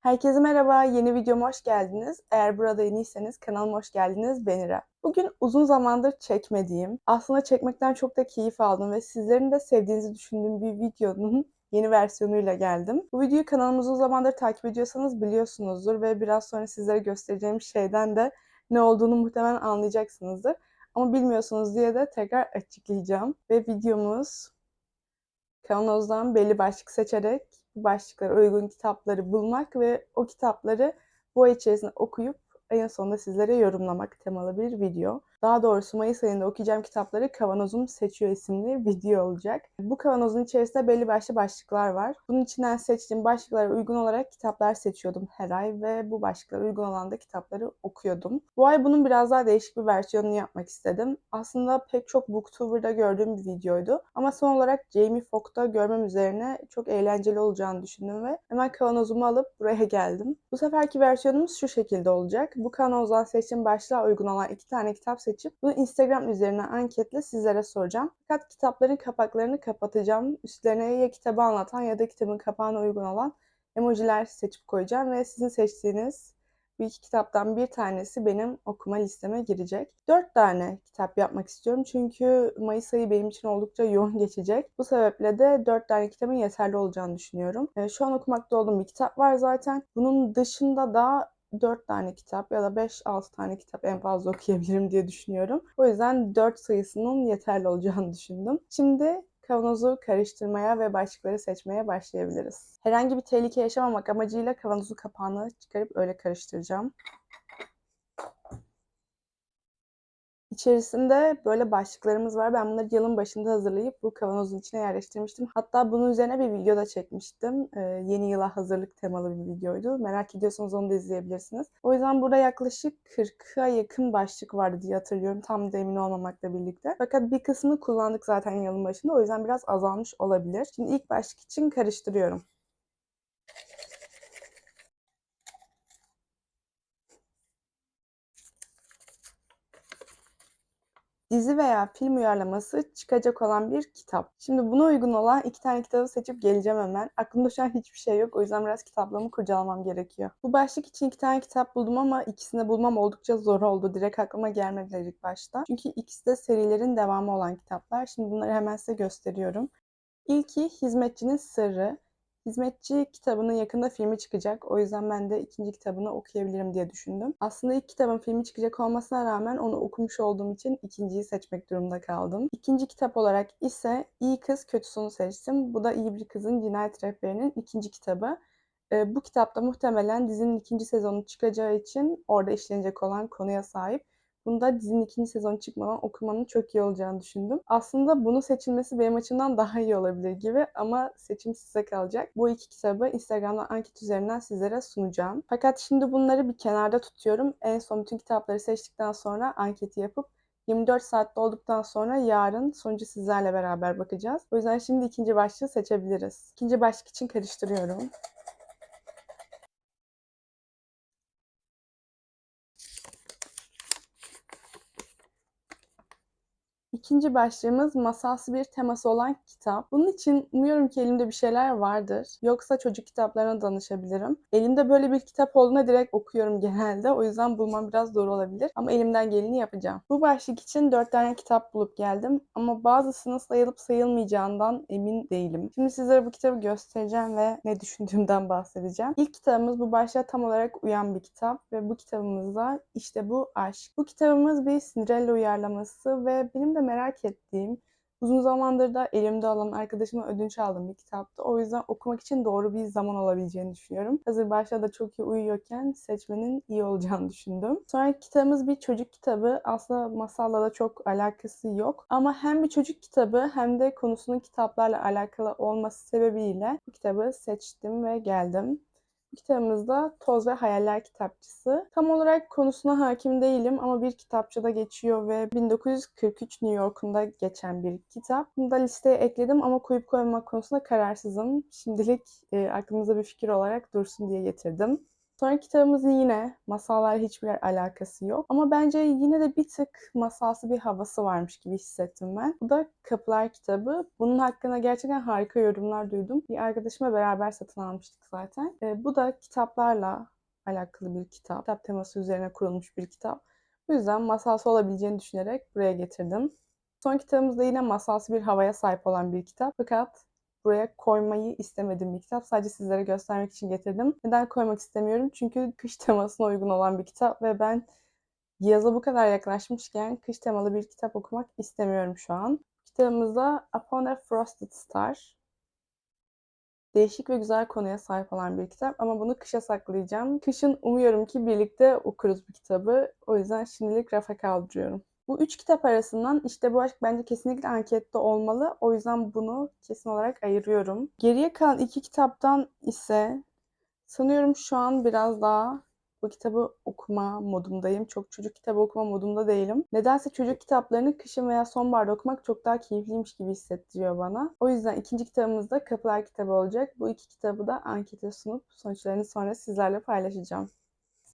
Herkese merhaba, yeni videoma hoş geldiniz. Eğer burada yeniyseniz kanalıma hoş geldiniz, ben İrem. Bugün uzun zamandır çekmediğim, aslında çekmekten çok da keyif aldım ve sizlerin de sevdiğinizi düşündüğüm bir videonun yeni versiyonuyla geldim. Bu videoyu kanalımızı uzun zamandır takip ediyorsanız biliyorsunuzdur ve biraz sonra sizlere göstereceğim şeyden de ne olduğunu muhtemelen anlayacaksınızdır. Ama bilmiyorsunuz diye de tekrar açıklayacağım. Ve videomuz kavanozdan belli başlık seçerek bu başlıklara uygun kitapları bulmak ve o kitapları bu ay içerisinde okuyup en sonunda sizlere yorumlamak temalı bir video. Daha doğrusu Mayıs ayında okuyacağım kitapları Kavanozum Seçiyor isimli video olacak. Bu kavanozun içerisinde belli başlı başlıklar var. Bunun içinden seçtiğim başlıklara uygun olarak kitaplar seçiyordum her ay ve bu başlıklara uygun olan da kitapları okuyordum. Bu ay bunun biraz daha değişik bir versiyonunu yapmak istedim. Aslında pek çok Booktuber'da gördüğüm bir videoydu. Ama son olarak Jamie Foxx'ta görmem üzerine çok eğlenceli olacağını düşündüm ve hemen kavanozumu alıp buraya geldim. Bu seferki versiyonumuz şu şekilde olacak. Bu kavanozdan seçtiğim başlığa uygun olan iki tane kitap seçip bunu Instagram üzerinden anketle sizlere soracağım. Fakat kitapların kapaklarını kapatacağım. Üstlerine ya kitabı anlatan ya da kitabın kapağına uygun olan emojiler seçip koyacağım ve sizin seçtiğiniz bu iki kitaptan bir tanesi benim okuma listeme girecek. Dört tane kitap yapmak istiyorum çünkü Mayıs ayı benim için oldukça yoğun geçecek. Bu sebeple de dört tane kitabın yeterli olacağını düşünüyorum. Şu an okumakta olduğum bir kitap var zaten. Bunun dışında da 4 tane kitap ya da 5-6 tane kitap en fazla okuyabilirim diye düşünüyorum. O yüzden 4 sayısının yeterli olacağını düşündüm. Şimdi kavanozu karıştırmaya ve başlıkları seçmeye başlayabiliriz. Herhangi bir tehlike yaşamamak amacıyla kavanozun kapağını çıkarıp öyle karıştıracağım. İçerisinde böyle başlıklarımız var. Ben bunları yılın başında hazırlayıp bu kavanozun içine yerleştirmiştim. Hatta bunun üzerine bir video da çekmiştim. Ee, yeni yıla hazırlık temalı bir videoydu. Merak ediyorsanız onu da izleyebilirsiniz. O yüzden burada yaklaşık 40'a yakın başlık vardı diye hatırlıyorum. Tam da emin olmamakla birlikte. Fakat bir kısmını kullandık zaten yılın başında. O yüzden biraz azalmış olabilir. Şimdi ilk başlık için karıştırıyorum. Dizi veya film uyarlaması çıkacak olan bir kitap. Şimdi buna uygun olan iki tane kitabı seçip geleceğim hemen. Aklımda şu an hiçbir şey yok. O yüzden biraz kitaplığımı kurcalamam gerekiyor. Bu başlık için iki tane kitap buldum ama ikisini bulmam oldukça zor oldu. Direkt aklıma gelmediler ilk başta. Çünkü ikisi de serilerin devamı olan kitaplar. Şimdi bunları hemen size gösteriyorum. İlki Hizmetçinin Sırrı. Hizmetçi kitabının yakında filmi çıkacak. O yüzden ben de ikinci kitabını okuyabilirim diye düşündüm. Aslında ilk kitabın filmi çıkacak olmasına rağmen onu okumuş olduğum için ikinciyi seçmek durumunda kaldım. İkinci kitap olarak ise İyi Kız Kötü Sonu seçtim. Bu da iyi bir kızın cinayet rehberinin ikinci kitabı. Ee, bu kitapta muhtemelen dizinin ikinci sezonu çıkacağı için orada işlenecek olan konuya sahip. Bunda dizinin ikinci sezonu çıkmadan okumanın çok iyi olacağını düşündüm. Aslında bunu seçilmesi benim açımdan daha iyi olabilir gibi ama seçim size kalacak. Bu iki kitabı Instagram'dan anket üzerinden sizlere sunacağım. Fakat şimdi bunları bir kenarda tutuyorum. En son bütün kitapları seçtikten sonra anketi yapıp 24 saatte olduktan sonra yarın sonucu sizlerle beraber bakacağız. O yüzden şimdi ikinci başlığı seçebiliriz. İkinci başlık için karıştırıyorum. İkinci başlığımız masalsı bir teması olan kitap. Bunun için umuyorum ki elimde bir şeyler vardır. Yoksa çocuk kitaplarına danışabilirim. Elimde böyle bir kitap olduğunda direkt okuyorum genelde. O yüzden bulmam biraz zor olabilir. Ama elimden geleni yapacağım. Bu başlık için dört tane kitap bulup geldim. Ama bazısının sayılıp sayılmayacağından emin değilim. Şimdi sizlere bu kitabı göstereceğim ve ne düşündüğümden bahsedeceğim. İlk kitabımız bu başlığa tam olarak uyan bir kitap. Ve bu kitabımızda işte bu aşk. Bu kitabımız bir Cinderella uyarlaması ve benim de merak ettiğim, uzun zamandır da elimde olan arkadaşıma ödünç aldığım bir kitaptı. O yüzden okumak için doğru bir zaman olabileceğini düşünüyorum. Hazır başta da çok iyi uyuyorken seçmenin iyi olacağını düşündüm. Sonraki kitabımız bir çocuk kitabı. Aslında masalla da çok alakası yok. Ama hem bir çocuk kitabı hem de konusunun kitaplarla alakalı olması sebebiyle bu kitabı seçtim ve geldim. Kitabımız da Toz ve Hayaller kitapçısı. Tam olarak konusuna hakim değilim ama bir kitapçıda geçiyor ve 1943 New York'unda geçen bir kitap. Bunu da listeye ekledim ama koyup koymamak konusunda kararsızım. Şimdilik e, aklımızda bir fikir olarak dursun diye getirdim. Sonraki kitabımız yine masallarla hiçbir alakası yok. Ama bence yine de bir tık masalsı bir havası varmış gibi hissettim ben. Bu da Kapılar kitabı. Bunun hakkında gerçekten harika yorumlar duydum. Bir arkadaşıma beraber satın almıştık zaten. E, bu da kitaplarla alakalı bir kitap. Kitap teması üzerine kurulmuş bir kitap. Bu yüzden masalsı olabileceğini düşünerek buraya getirdim. Son kitabımız da yine masalsı bir havaya sahip olan bir kitap. Fakat buraya koymayı istemediğim bir kitap. Sadece sizlere göstermek için getirdim. Neden koymak istemiyorum? Çünkü kış temasına uygun olan bir kitap ve ben yaza bu kadar yaklaşmışken kış temalı bir kitap okumak istemiyorum şu an. Kitabımızda Upon a Frosted Star. Değişik ve güzel konuya sahip olan bir kitap ama bunu kışa saklayacağım. Kışın umuyorum ki birlikte okuruz bu kitabı. O yüzden şimdilik rafa kaldırıyorum. Bu üç kitap arasından işte bu aşk bence kesinlikle ankette olmalı. O yüzden bunu kesin olarak ayırıyorum. Geriye kalan iki kitaptan ise sanıyorum şu an biraz daha bu kitabı okuma modundayım. Çok çocuk kitabı okuma modunda değilim. Nedense çocuk kitaplarını kışın veya sonbaharda okumak çok daha keyifliymiş gibi hissettiriyor bana. O yüzden ikinci kitabımız da Kapılar kitabı olacak. Bu iki kitabı da ankete sunup sonuçlarını sonra sizlerle paylaşacağım.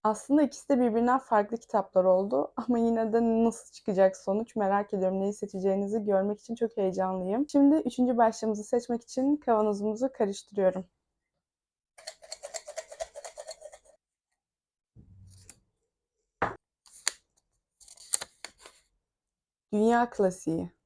Aslında ikisi de birbirinden farklı kitaplar oldu ama yine de nasıl çıkacak sonuç merak ediyorum. Neyi seçeceğinizi görmek için çok heyecanlıyım. Şimdi üçüncü başlığımızı seçmek için kavanozumuzu karıştırıyorum. Dünya klasiği.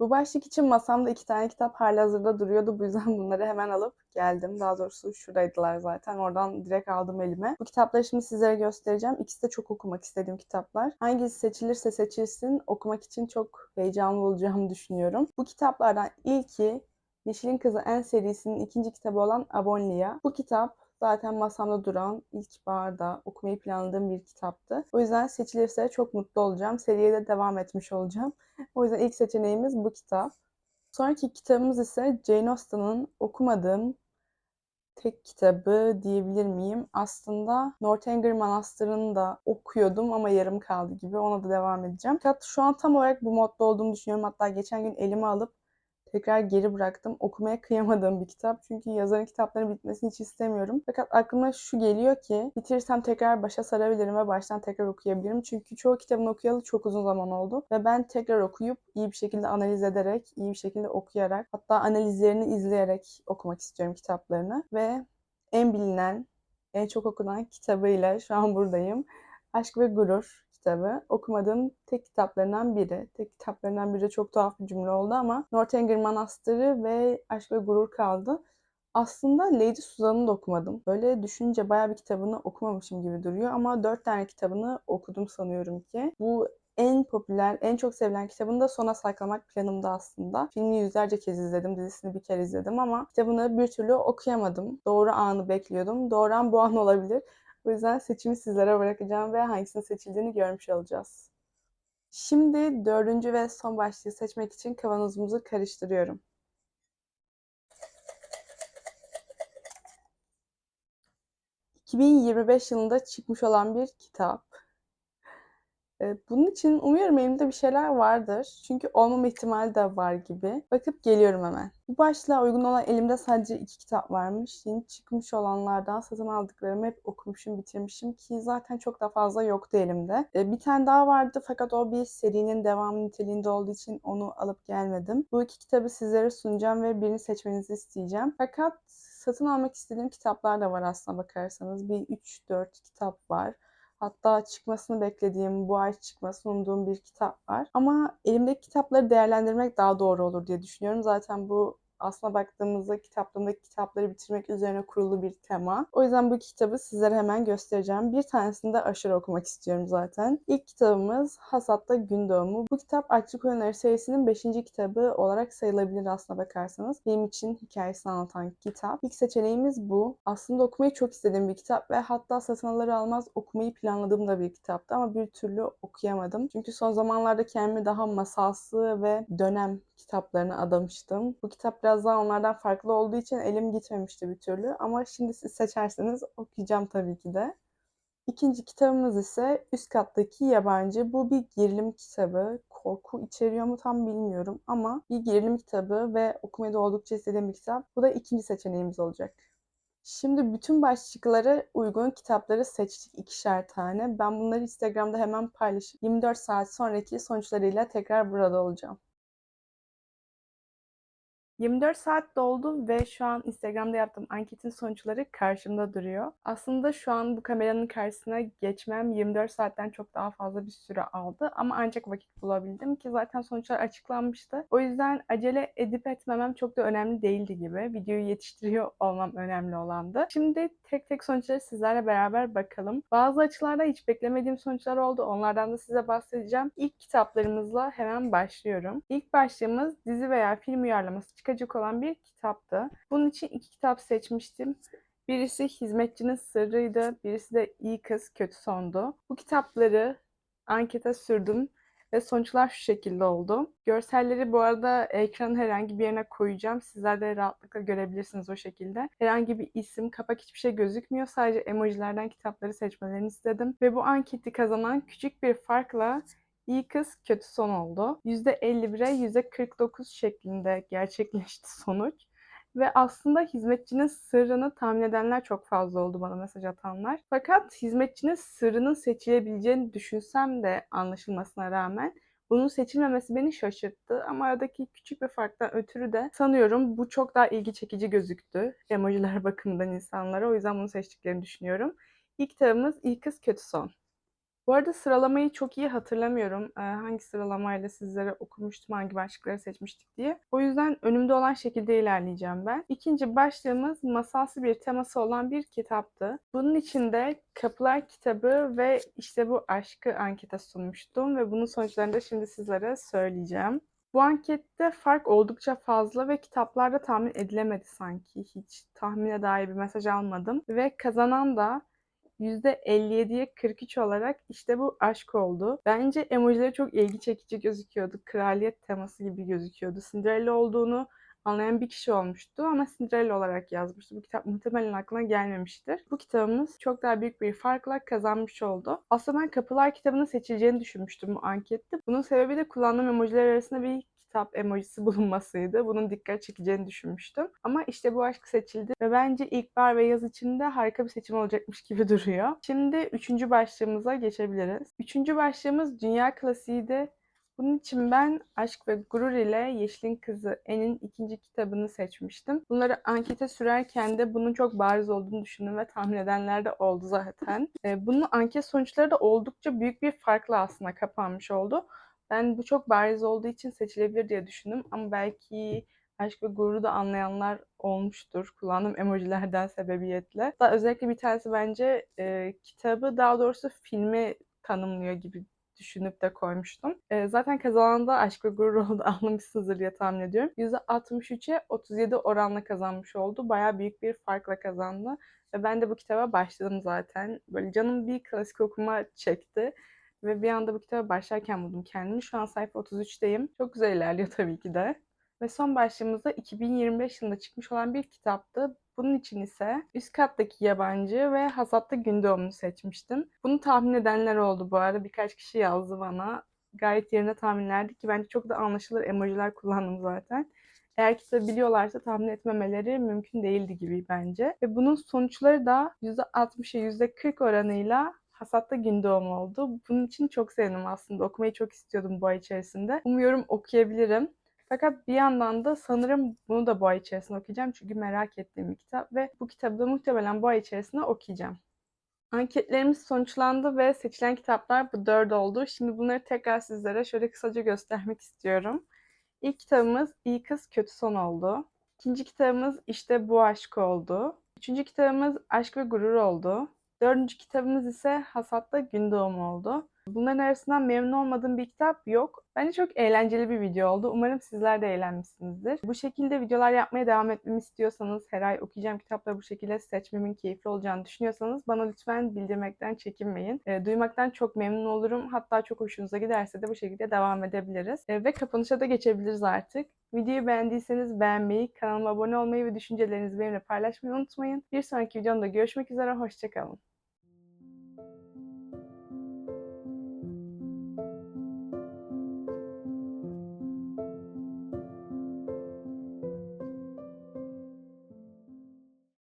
Bu başlık için masamda iki tane kitap halihazırda duruyordu. Bu yüzden bunları hemen alıp geldim. Daha doğrusu şuradaydılar zaten. Oradan direkt aldım elime. Bu kitapları şimdi sizlere göstereceğim. İkisi de çok okumak istediğim kitaplar. Hangisi seçilirse seçilsin okumak için çok heyecanlı olacağımı düşünüyorum. Bu kitaplardan ilki Yeşilin Kızı En serisinin ikinci kitabı olan Abonlia. Bu kitap zaten masamda duran ilk barda okumayı planladığım bir kitaptı. O yüzden seçilirse çok mutlu olacağım. Seriye de devam etmiş olacağım. O yüzden ilk seçeneğimiz bu kitap. Sonraki kitabımız ise Jane Austen'ın okumadığım tek kitabı diyebilir miyim? Aslında Northanger Manastırı'nı da okuyordum ama yarım kaldı gibi. Ona da devam edeceğim. Fakat şu an tam olarak bu modda olduğumu düşünüyorum. Hatta geçen gün elime alıp tekrar geri bıraktım. Okumaya kıyamadığım bir kitap. Çünkü yazarın kitaplarının bitmesini hiç istemiyorum. Fakat aklıma şu geliyor ki bitirirsem tekrar başa sarabilirim ve baştan tekrar okuyabilirim. Çünkü çoğu kitabını okuyalı çok uzun zaman oldu. Ve ben tekrar okuyup iyi bir şekilde analiz ederek, iyi bir şekilde okuyarak hatta analizlerini izleyerek okumak istiyorum kitaplarını. Ve en bilinen, en çok okunan kitabıyla şu an buradayım. Aşk ve Gurur kitabı. Okumadığım tek kitaplarından biri. Tek kitaplarından biri çok tuhaf bir cümle oldu ama Northanger Manastırı ve Aşk ve Gurur kaldı. Aslında Lady Suzan'ı da okumadım. Böyle düşününce bayağı bir kitabını okumamışım gibi duruyor ama dört tane kitabını okudum sanıyorum ki. Bu en popüler, en çok sevilen kitabını da sona saklamak planımda aslında. Filmi yüzlerce kez izledim, dizisini bir kere izledim ama kitabını bir türlü okuyamadım. Doğru anı bekliyordum. Doğru an bu an olabilir. O yüzden seçimi sizlere bırakacağım ve hangisinin seçildiğini görmüş olacağız. Şimdi dördüncü ve son başlığı seçmek için kavanozumuzu karıştırıyorum. ...2025 yılında çıkmış olan bir kitap. Bunun için umuyorum elimde bir şeyler vardır. Çünkü olmama ihtimali de var gibi. Bakıp geliyorum hemen. Bu başlığa uygun olan elimde sadece iki kitap varmış. Yeni çıkmış olanlardan satın aldıklarımı hep okumuşum, bitirmişim ki zaten çok da fazla yoktu elimde. Bir tane daha vardı fakat o bir serinin devamı niteliğinde olduğu için onu alıp gelmedim. Bu iki kitabı sizlere sunacağım ve birini seçmenizi isteyeceğim. Fakat satın almak istediğim kitaplar da var aslına bakarsanız. Bir 3-4 kitap var. Hatta çıkmasını beklediğim, bu ay çıkmasını umduğum bir kitap var. Ama elimdeki kitapları değerlendirmek daha doğru olur diye düşünüyorum. Zaten bu aslına baktığımızda kitaplığımdaki kitapları bitirmek üzerine kurulu bir tema. O yüzden bu kitabı sizlere hemen göstereceğim. Bir tanesini de aşırı okumak istiyorum zaten. İlk kitabımız Hasat'ta Gün Doğumu. Bu kitap Açlık Oyunları serisinin 5. kitabı olarak sayılabilir aslına bakarsanız. Benim için hikayesini anlatan kitap. İlk seçeneğimiz bu. Aslında okumayı çok istediğim bir kitap ve hatta satın alır almaz okumayı planladığım da bir kitaptı ama bir türlü okuyamadım. Çünkü son zamanlarda kendimi daha masalsı ve dönem kitaplarına adamıştım. Bu kitap biraz daha onlardan farklı olduğu için elim gitmemişti bir türlü. Ama şimdi siz seçerseniz okuyacağım tabii ki de. İkinci kitabımız ise Üst Kattaki Yabancı. Bu bir gerilim kitabı. Korku içeriyor mu tam bilmiyorum ama bir gerilim kitabı ve okumayı da oldukça istediğim bir kitap. Bu da ikinci seçeneğimiz olacak. Şimdi bütün başlıklara uygun kitapları seçtik ikişer tane. Ben bunları Instagram'da hemen paylaşıp 24 saat sonraki sonuçlarıyla tekrar burada olacağım. 24 saat doldu ve şu an Instagram'da yaptığım anketin sonuçları karşımda duruyor. Aslında şu an bu kameranın karşısına geçmem 24 saatten çok daha fazla bir süre aldı ama ancak vakit bulabildim ki zaten sonuçlar açıklanmıştı. O yüzden acele edip etmemem çok da önemli değildi gibi. Videoyu yetiştiriyor olmam önemli olandı. Şimdi tek tek sonuçları sizlerle beraber bakalım. Bazı açılarda hiç beklemediğim sonuçlar oldu. Onlardan da size bahsedeceğim. İlk kitaplarımızla hemen başlıyorum. İlk başlığımız dizi veya film uyarlaması çıkacak olan bir kitaptı. Bunun için iki kitap seçmiştim. Birisi Hizmetçinin Sırrı'ydı, birisi de İyi Kız Kötü Sondu. Bu kitapları ankete sürdüm ve sonuçlar şu şekilde oldu. Görselleri bu arada ekranın herhangi bir yerine koyacağım. Sizler de rahatlıkla görebilirsiniz o şekilde. Herhangi bir isim, kapak hiçbir şey gözükmüyor. Sadece emojilerden kitapları seçmelerini istedim. Ve bu anketi kazanan küçük bir farkla İyi kız kötü son oldu. %51'e %49 şeklinde gerçekleşti sonuç. Ve aslında hizmetçinin sırrını tahmin edenler çok fazla oldu bana mesaj atanlar. Fakat hizmetçinin sırrının seçilebileceğini düşünsem de anlaşılmasına rağmen bunun seçilmemesi beni şaşırttı ama aradaki küçük bir farktan ötürü de sanıyorum bu çok daha ilgi çekici gözüktü emojiler bakımından insanlara. O yüzden bunu seçtiklerini düşünüyorum. İlk kitabımız İyi Kız Kötü Son. Bu arada sıralamayı çok iyi hatırlamıyorum. Ee, hangi sıralamayla sizlere okumuştum, hangi başlıkları seçmiştik diye. O yüzden önümde olan şekilde ilerleyeceğim ben. İkinci başlığımız masalsı bir teması olan bir kitaptı. Bunun içinde Kapılar kitabı ve işte bu aşkı ankete sunmuştum ve bunun sonuçlarını da şimdi sizlere söyleyeceğim. Bu ankette fark oldukça fazla ve kitaplarda tahmin edilemedi sanki. Hiç tahmine dair bir mesaj almadım. Ve kazanan da %57'ye 43 olarak işte bu aşk oldu. Bence emojileri çok ilgi çekici gözüküyordu. Kraliyet teması gibi gözüküyordu. Cinderella olduğunu anlayan bir kişi olmuştu ama Cinderella olarak yazmıştı. Bu kitap muhtemelen aklına gelmemiştir. Bu kitabımız çok daha büyük bir farkla kazanmış oldu. Aslında ben Kapılar kitabını seçileceğini düşünmüştüm bu ankette. Bunun sebebi de kullandığım emojiler arasında bir kitap emojisi bulunmasıydı. Bunun dikkat çekeceğini düşünmüştüm. Ama işte bu aşk seçildi ve bence ilkbahar ve yaz için de harika bir seçim olacakmış gibi duruyor. Şimdi üçüncü başlığımıza geçebiliriz. Üçüncü başlığımız dünya klasiğiydi. Bunun için ben Aşk ve Gurur ile Yeşil'in Kızı En'in ikinci kitabını seçmiştim. Bunları ankete sürerken de bunun çok bariz olduğunu düşündüm ve tahmin edenler de oldu zaten. Ee, bunun anket sonuçları da oldukça büyük bir farkla aslında kapanmış oldu. Ben bu çok bariz olduğu için seçilebilir diye düşündüm ama belki aşk ve gururu da anlayanlar olmuştur kullandığım emojilerden sebebiyetle. Daha özellikle bir tanesi bence e, kitabı daha doğrusu filmi tanımlıyor gibi düşünüp de koymuştum. E, zaten kazanan da Aşk ve Gurur oldu anlamışsınızdır diye tahmin ediyorum. %63'e 37 oranla kazanmış oldu. Baya büyük bir farkla kazandı. Ve ben de bu kitaba başladım zaten. Böyle canım bir klasik okuma çekti. Ve bir anda bu kitaba başlarken buldum kendimi. Şu an sayfa 33'teyim. Çok güzel ilerliyor tabii ki de. Ve son başlığımızda 2025 yılında çıkmış olan bir kitaptı. Bunun için ise Üst Kattaki Yabancı ve Hasatta Gündoğum'u seçmiştim. Bunu tahmin edenler oldu bu arada. Birkaç kişi yazdı bana. Gayet yerine tahminlerdi ki bence çok da anlaşılır emojiler kullandım zaten. Eğer kitabı biliyorlarsa tahmin etmemeleri mümkün değildi gibi bence. Ve bunun sonuçları da %60'a %40 oranıyla hasatta gün doğumu oldu. Bunun için çok sevindim aslında. Okumayı çok istiyordum bu ay içerisinde. Umuyorum okuyabilirim. Fakat bir yandan da sanırım bunu da bu ay içerisinde okuyacağım. Çünkü merak ettiğim bir kitap ve bu kitabı da muhtemelen bu ay içerisinde okuyacağım. Anketlerimiz sonuçlandı ve seçilen kitaplar bu dört oldu. Şimdi bunları tekrar sizlere şöyle kısaca göstermek istiyorum. İlk kitabımız İyi Kız Kötü Son oldu. İkinci kitabımız İşte Bu Aşk oldu. Üçüncü kitabımız Aşk ve Gurur oldu. Dördüncü kitabımız ise Hasat'ta Gün Doğumu oldu. Bunların arasından memnun olmadığım bir kitap yok. Bence çok eğlenceli bir video oldu. Umarım sizler de eğlenmişsinizdir. Bu şekilde videolar yapmaya devam etmemi istiyorsanız, her ay okuyacağım kitapları bu şekilde seçmemin keyifli olacağını düşünüyorsanız bana lütfen bildirmekten çekinmeyin. E, duymaktan çok memnun olurum. Hatta çok hoşunuza giderse de bu şekilde devam edebiliriz. E, ve kapanışa da geçebiliriz artık. Videoyu beğendiyseniz beğenmeyi, kanalıma abone olmayı ve düşüncelerinizi benimle paylaşmayı unutmayın. Bir sonraki videomda görüşmek üzere, hoşçakalın.